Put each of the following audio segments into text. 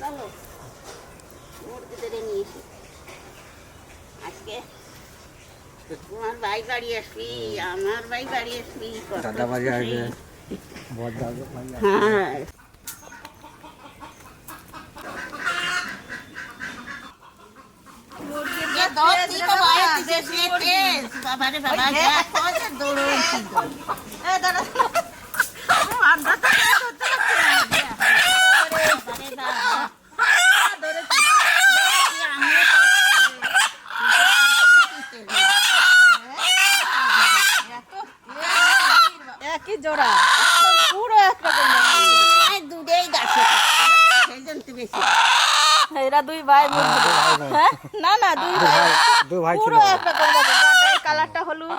চলো। মুরগিদের নিয়ে এসি আজকে তোমার ভাই বাড়ি আসবি আমার ভাই বাড়ি আসবি দাদা বাড়ি আসবে। হ্যাঁ। দৌড় দিছিস রে, বাবা, দেখো যে দৌড়োচ্ছি তো। বাবারে বাবা। দৌড়েছি। দৌড়েছি, আমিও একই জোড়া পুরো একরকম এই দুটোই গাছে সেই জন্য তো বেশি এরা দুই ভাই মুরগি হ্যাঁ? না না দুই ভাই দু ভাই ছিল কালারটা হলুদ।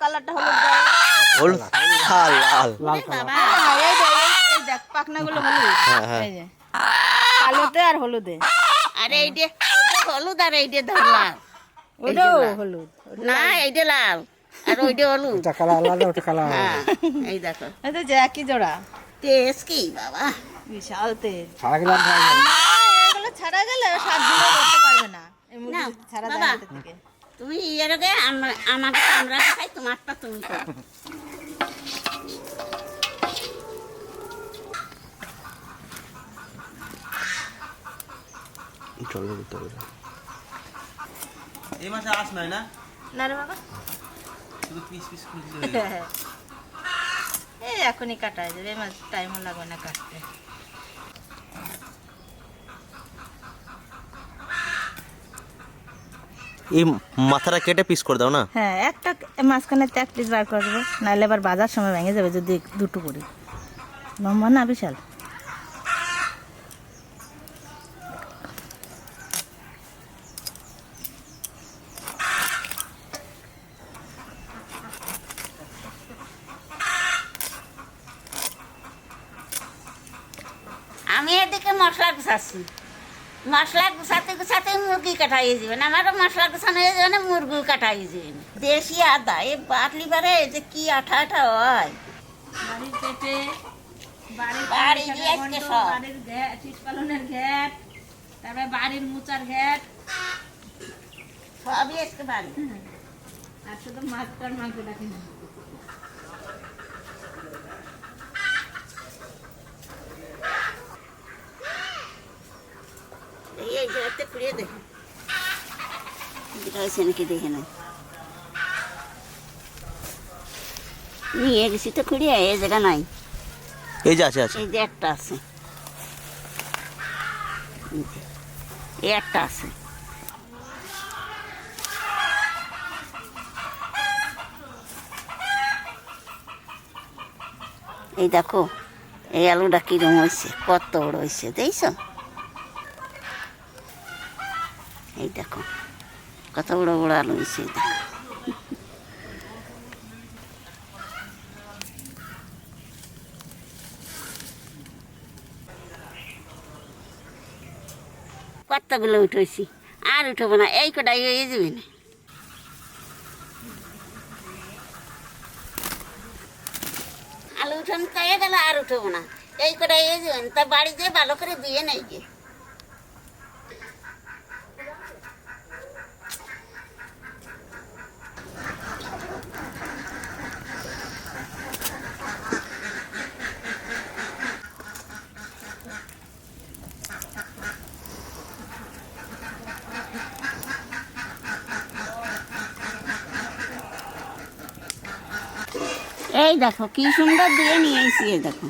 কালারটা হলুদ হলুদ। লাল লাল। লাল হ্যাঁ, এই দেখ এই- এই দেখ পাখনাগুলো হলুদ। হ্যাঁ, হ্যাঁ। এই যে কালোতে আর হলুদে। আরে হলুদ আর এইটা ধরলাম। ওটাও হলুদ না এইটা লাল। আর ওইটা হলুদ। ওটা কালা আলাদা ওটা কালা হ্যাঁ এই দেখো। এই যে একই জোড়া। তেজ কি বাবা? বিশাল তেজ। গেলাম ছাড়া গেলে সাত দিনে করতে পারবে না। এই বাবা। তুমি আগে আমাকে আমরা খাই তোমারটা তুমি করো। চলো দিতে হবে এই মাসে আস নয় না? না রে বাবা। শুধু পিস পিস করে দিলে হয়ে যাবে। এই এখনই কাটাই যাবে আমার টাইমও লাগবে না কাটতে। এই মাথাটা কেটে পিস করে দাও না? হ্যাঁ একটা মাঝখানে এক পিস বার করে দেবো নাহলে আবার বাজার সময় ভেঙে যাবে যদি দুটো করি। লম্বা না বিশাল? আমি এদিকে মশলা গুছাচ্ছি। মশলা গুছাতে গুছাতে মুরগি কাটাই যাবে না আমারও মশলা গুছানো হয়ে যাবে না মুরগি কাটাই যাবে দেশি আদা এই বাটলি বারে যে কি আঠা আঠা হয়। বাড়ির পালনের ঘ্যাট তারপরে বাড়ির মুচার ঘ্যাট সবই আজকে বাড়ি। আর শুধু মাছটার মাংস রাখি না এই এই জায়গাতে যেটা হয়েছে নাকি দেখে নাই নিয়ে গেছি তো খুঁড়িয়ে এই জায়গা নাই। এই যে আছে আছে। এই যে একটা আছে। এই একটা আছে। এই দেখো এই আলুটা কিরম হয়েছে কত বড় হয়েছে দেখছ এই দেখো, কত বড় বড় আলু হয়েছে দেখো। কতগুলো উঠেছি? আর উঠবো না, এই কটাই হয়ে যাবে না। আলু উঠান খাইয়ে গেলে, আর উঠবো না। এই কটাই হয়ে যাবেন তা বাড়িতে ভালো করে ধুয়ে নেই গিয়ে এই দেখো কি সুন্দর দিয়ে নিয়ে এসি এই দেখো।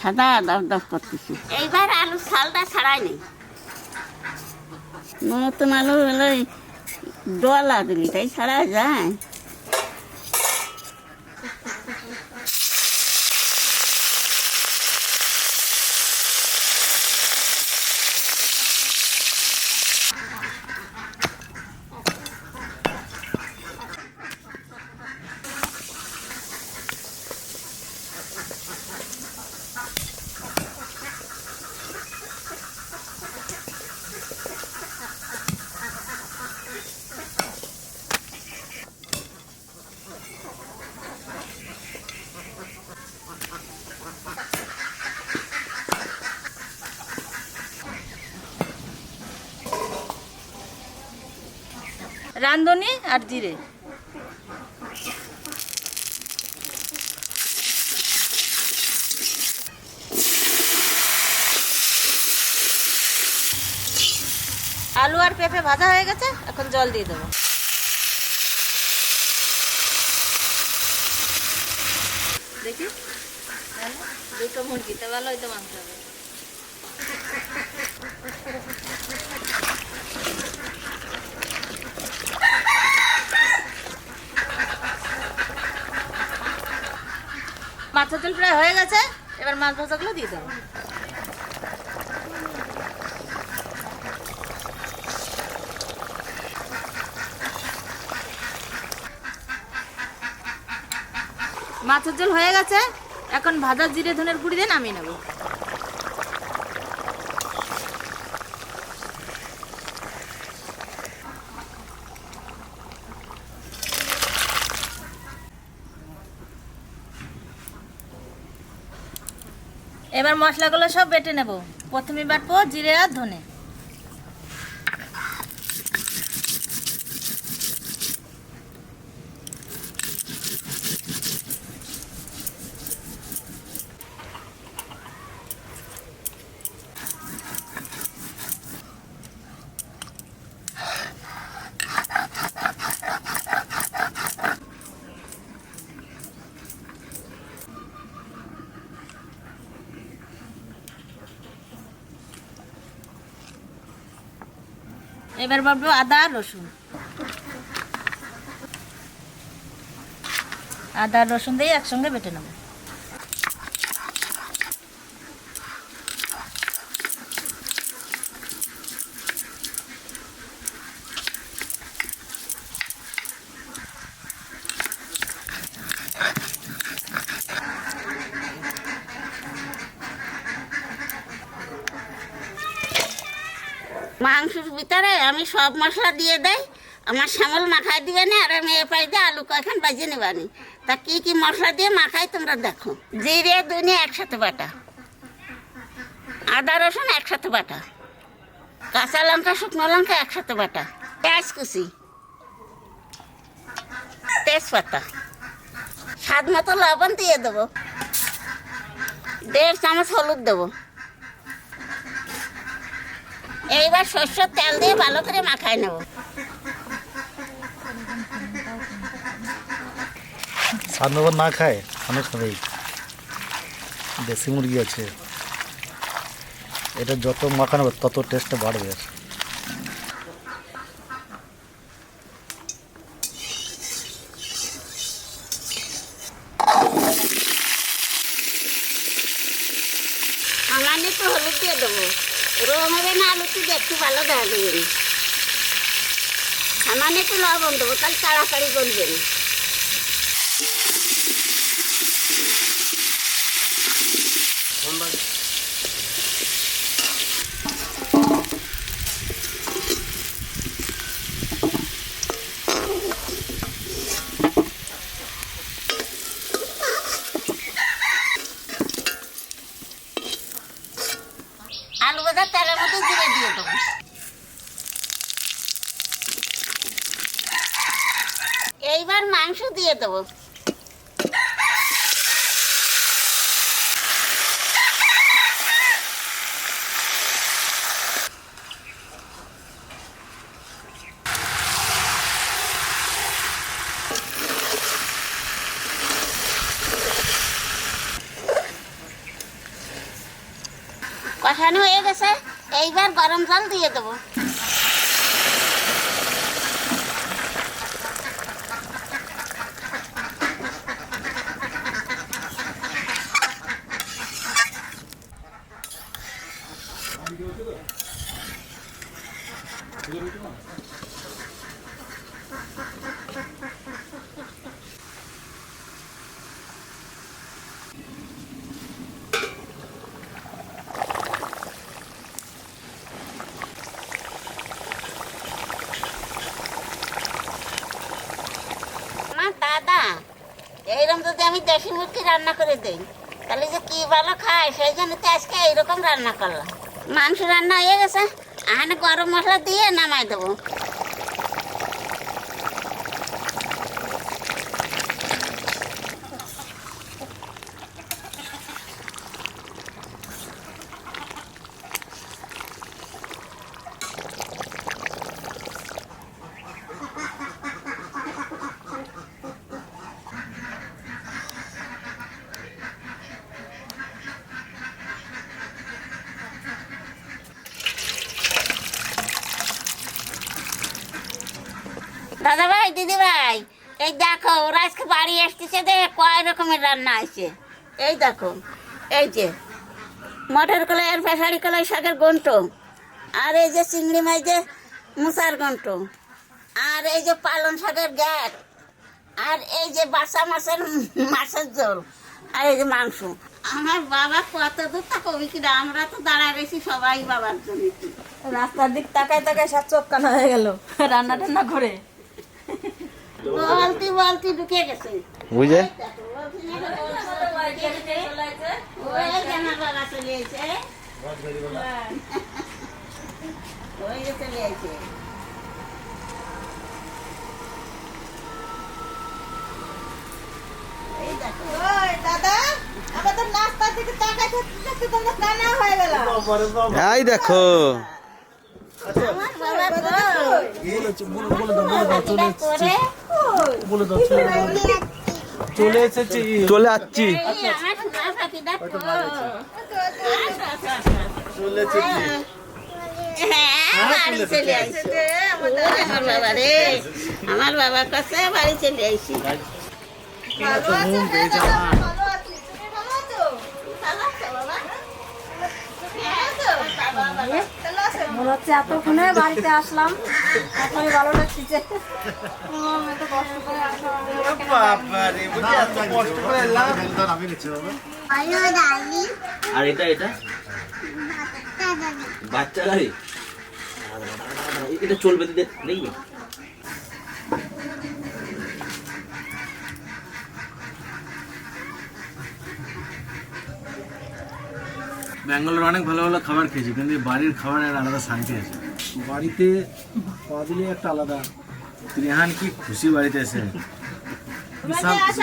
সাদা দফ দফ করতেছি। এইবার আলু সালটা ছাড়াই নেই। নতুন আলু হলো ডলা দিলি তাই ছাড়া যায়? রান্ধনি আর জিরে। আলু আর পেঁপে ভাজা হয়ে গেছে, এখন জল দিয়ে দেবো। দেখি। দুটো মুরগিতে ভালো হয়তো মাংস হবে। মাছের ঝোল প্রায় হয়ে গেছে, এবার মাছ ভাজাগুলো দিয়ে দেবো। মাছের ঝোল হয়ে গেছে, এখন ভাজা জিরে ধনের গুঁড়ি দিয়ে নামিয়ে নেব। এবার মশলাগুলো সব বেটে নেব। প্রথমে বাটবো জিরে আর ধনে। এবার বাবু আদা রসুন। আদা রসুন দিয়ে একসঙ্গে বেটে নেব। মাংসের ভিতরে আমি সব মশলা দিয়ে দেই। আমার শ্যামল মাখাই দিবে না, আর আমি এ পাই দিয়ে আলু কয়খান বাজিয়ে নেবানি তা কি কি মশলা দিয়ে মাখাই তোমরা দেখো। জিরে দুনিয়া একসাথে বাটা। আদা, রসুন একসাথে বাটা। কাঁচা লঙ্কা, শুকনো লঙ্কা একসাথে বাটা। পেঁয়াজ কুচি তেজপাতা। স্বাদ মতো লবণ দিয়ে দেবো। দেড় চামচ হলুদ দেবো। এইবার সর্ষের তেল দিয়ে ভালো করে মাখাই নেব। মতো না খায় অনেক খাবেই দেশি মুরগি আছে। এটা যত মাখানো হবে তত টেস্টটা বাড়বে সামান্য একটু হলুদ দিয়ে দেবো। রং হবে না আলুটি দেখতে ভালো দেখা দেবে না সামান্য একটু লবণ দেবো, তাহলে তাড়াতাড়ি গলবে না আলু ভাজা তেলের মধ্যে জিরে দিয়ে দেবো এইবার মাংস দিয়ে দেবো। কষানো হয়ে গেছে এইবার গরম জল দিয়ে দেবো মা দাদা এইরকম যদি আমি দেশি মুরগি রান্না করে দিই। তাহলে যে কি ভালো খায়, সেই জন্য তো আজকে এইরকম রান্না করলাম। মাংস রান্না হয়ে গেছে আহ গরম মশলা দিয়ে নামাই দেবো দাদা ভাই দিদি ভাই এই দেখো, ওরা আজকে বাড়ি আসতেছে দেখে কয় রকমের রান্না আছে এই দেখো, এই যে, মটর কলাই আর ফেসারি কলাই শাকের গন্ট আর এই যে চিংড়ি মাছ যে মুসার গন্ট আর এই যে পালন শাকের গ্যাট আর এই যে বাসা মাছের মাছের ঝোল, আর এই যে মাংস। আমার বাবা কত দূর কবি কিনা আমরা তো দাঁড়ায় রয়েছি সবাই বাবার জন্য রাস্তার দিক তাকায় তাকায় সব চোখ কানা হয়ে গেল। রান্না টান্না করে বলতি বলতি ঢুকে গেছে। বুঝে? এই দেখো আমার বাবা বলে দাও চলে দাও। চলে এসেছি। চলে এই আমার। চলে এসেছি। হ্যাঁ, বাবার কাছে বাড়ি চলে? হ্যাঁ। মনে হচ্ছে এতক্ষণে বাড়িতে আসলাম। এখন ভালো লাগছে আর এটা এটা? বাচ্চা গাড়ি এটা চলবে দেখবি ব্যাঙ্গালোর অনেক ভালো ভালো খাবার খেয়েছি কিন্তু বাড়ির খাবারের আলাদা শান্তি আছে। বাড়িতে পা দিলে একটা আলাদা। ত্রিহান কি খুশি বাড়িতে এসে? বিশাল খুশি।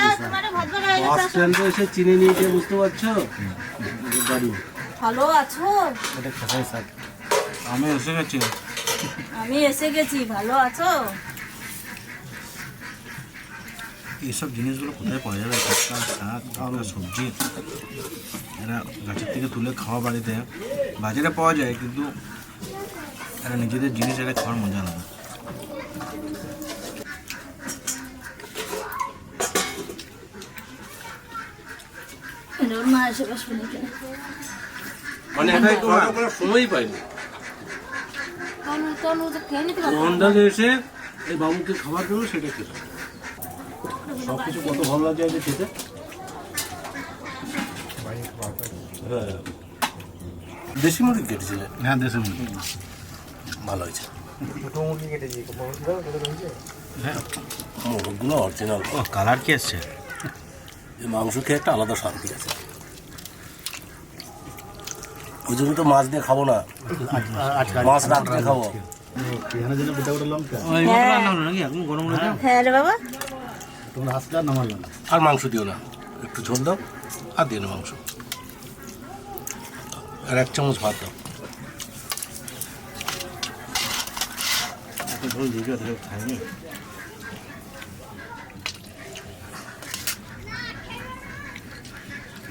বাস স্ট্যান্ডে এসে চিনে নিয়েছে বুঝতে পারছ? বাড়ি। ভালো আছো? এটা খাসাই শাক আমি এসে গেছি। আমি এসে গেছি ভালো আছো? এইসব জিনিসগুলো কোথায় পাওয়া যাবে? টাটকা শাক টাটকা সবজি। এরা গাছের থেকে তুলে খাওয়া বাড়িতে। বাজারে পাওয়া যায় কিন্তু এরা নিজেদের জিনিস এরা খাওয়ার মজা আলাদা। মানে এটাই তো সময়ই পাইনি। চলো তো খেয়ে নিতে পারব অন্দাজে এসে এই বাবুকে খাবার দেবো সেটা খেতে সব কিছু কত ভালো লাগে আজকে খেতে। দেশি মুরগি কেটেছিলেন হ্যাঁ দেশে মুরগি। ভালো হয়েছে। হ্যাঁ মোরগগুলো অরিজিনাল ও কালার কি আসছে এই মাংস খেয়ে একটা আলাদা শান্তি আছে ওই জন্য তো মাছ দিয়ে খাব না। মাছ রাত্রে খাব। হ্যাঁ আর মাংস দিও না। একটু ঝোল দাও আর দিও না মাংস। আর এক চামচ ভাত দাও। এত ঝোল দিয়েছি অত খাইনি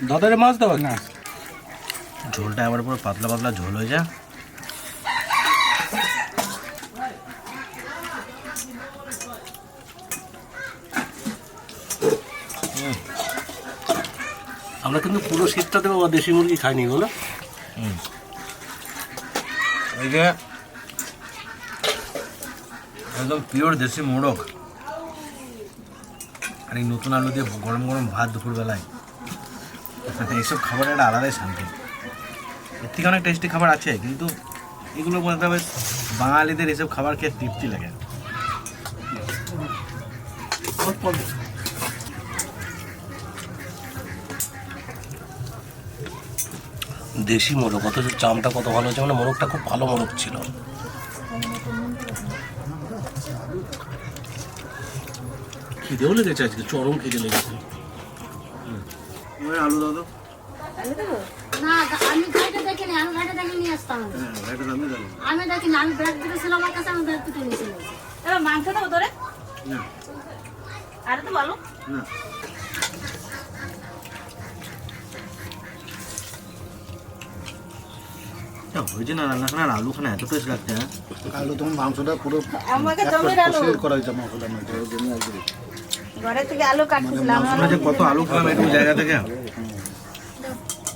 দাদারে মাছ দাও না। ঝোলটা আবার পুরো পাতলা পাতলা ঝোল হয়ে যায় আমরা কিন্তু পুরো শীতটা দেবো বা দেশি মুরগি খাইনি বলো? এই যে একদম পিওর দেশি মোড়ক। আর এই নতুন আলু দিয়ে গরম গরম ভাত দুপুরবেলায়। এইসব খাবারের একটা আলাদাই শান্তি। এর থেকে অনেক টেস্টি খাবার আছে, কিন্তু এগুলো মনে হবে বাঙালিদের এসব খাবার খেয়ে তৃপ্তি লাগে। দেশি মোরগ অথচ চামটা কত ভালো হয়েছে মানে মোরগটা খুব ভালো মোরগ ছিল। খিদেও লেগেছে আজকে চরম খিদে লেগেছে। আলু দাও তো। না আমি দেখিনি আমি ব্যাগ দুটো আমার কাছে আমি ব্যাগ দুটো নিয়েছিল এবার মাংস দেবো তোরে? না। আরে তো বলো। না। হয়েছে না রান্নাখানা আর আলুখানা এত টেস্ট লাগছে হ্যাঁ? আলু তোমার মাংসটা পুরো করা হয়েছে একদম ঘরে থেকে আলু কাটতেছিলাম আমরা যে কত আলু খেলাম এইটুকু জায়গা থেকে?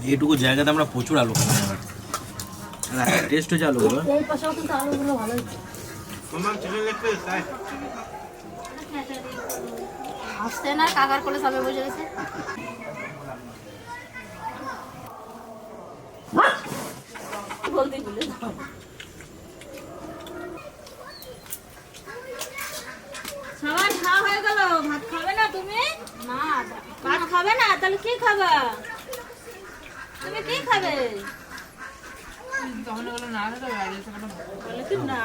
এইটুকু জায়গাতে আমরা প্রচুর আলু খেলাম এবার। টেস্ট আলুগুলো ভালো হচ্ছে না কাকার কোলে সবে বসে গেছে। সবার খাওয়া হয়ে গেল ভাত তুমি? না ভাত খাবে না? তাহলে কি খাবা? তুমি কি খাবে? বলে কি না।